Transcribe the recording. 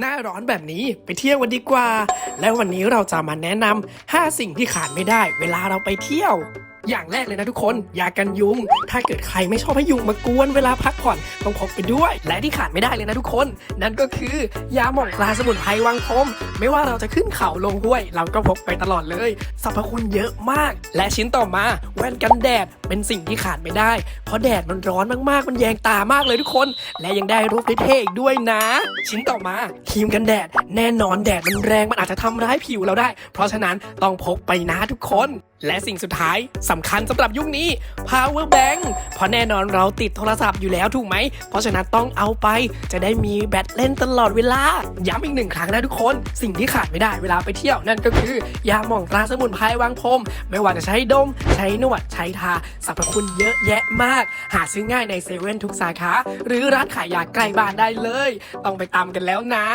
หน้าร้อนแบบนี้ไปเที่ยวกันดีกว่า แล้ววันนี้เราจะมาแนะนำ5สิ่งที่ขาดไม่ได้ เวลาเราไปเที่ยว อย่างแรกเลยนะทุกคน ยากันยุง ถ้าเกิดใครไม่ชอบให้ยุงมากวนเวลาพักผ่อนต้องพกไปด้วย และที่ขาดไม่ได้เลยนะทุกคน นั่นก็คือยาหม่องปลาสมุนไพรวังพรมไม่ว่าเราจะขึ้นเขาลงห้วย เราก็พกไปตลอดเลยสรรพคุณเยอะมาก และชิ้นต่อมา แว่นกันแดดเป็นสิ่งที่ขาดไม่ได้ เพราะแดดมันร้อนมากๆ มันแยงตามากเลยทุกคน และยังได้รูปเท่ๆอีกด้วยนะ ชิ้นต่อมาครีมกันแดด แน่นอนแดดมันแรงมันอาจจะทำร้ายผิวเราได้ เพราะฉะนั้นต้องพกไปนะทุกคน และสิ่งสุดท้ายสำคัญสำหรับยุคนี้ power bank เพราะแน่นอนเราติดโทรศัพท์อยู่แล้วถูกไหม เพราะฉะนั้นต้องเอาไปจะได้มีแบตเล่นตลอดเวลา ย้ำอีกหนึ่งครั้งนะทุกคน สิ่งที่ขาดไม่ได้เวลาไปเที่ยว นั่นก็คือยาหม่องตราสมุนไพรวางพรม ไม่ว่าจะใช้ดม ใช้นวด ใช้ทาสรรพคุณเยอะแยะมาก หาซื้อง่ายในเซเว่นทุกสาขา หรือร้านขายยาใกล้บ้านได้เลย ต้องไปตามกันแล้วนะ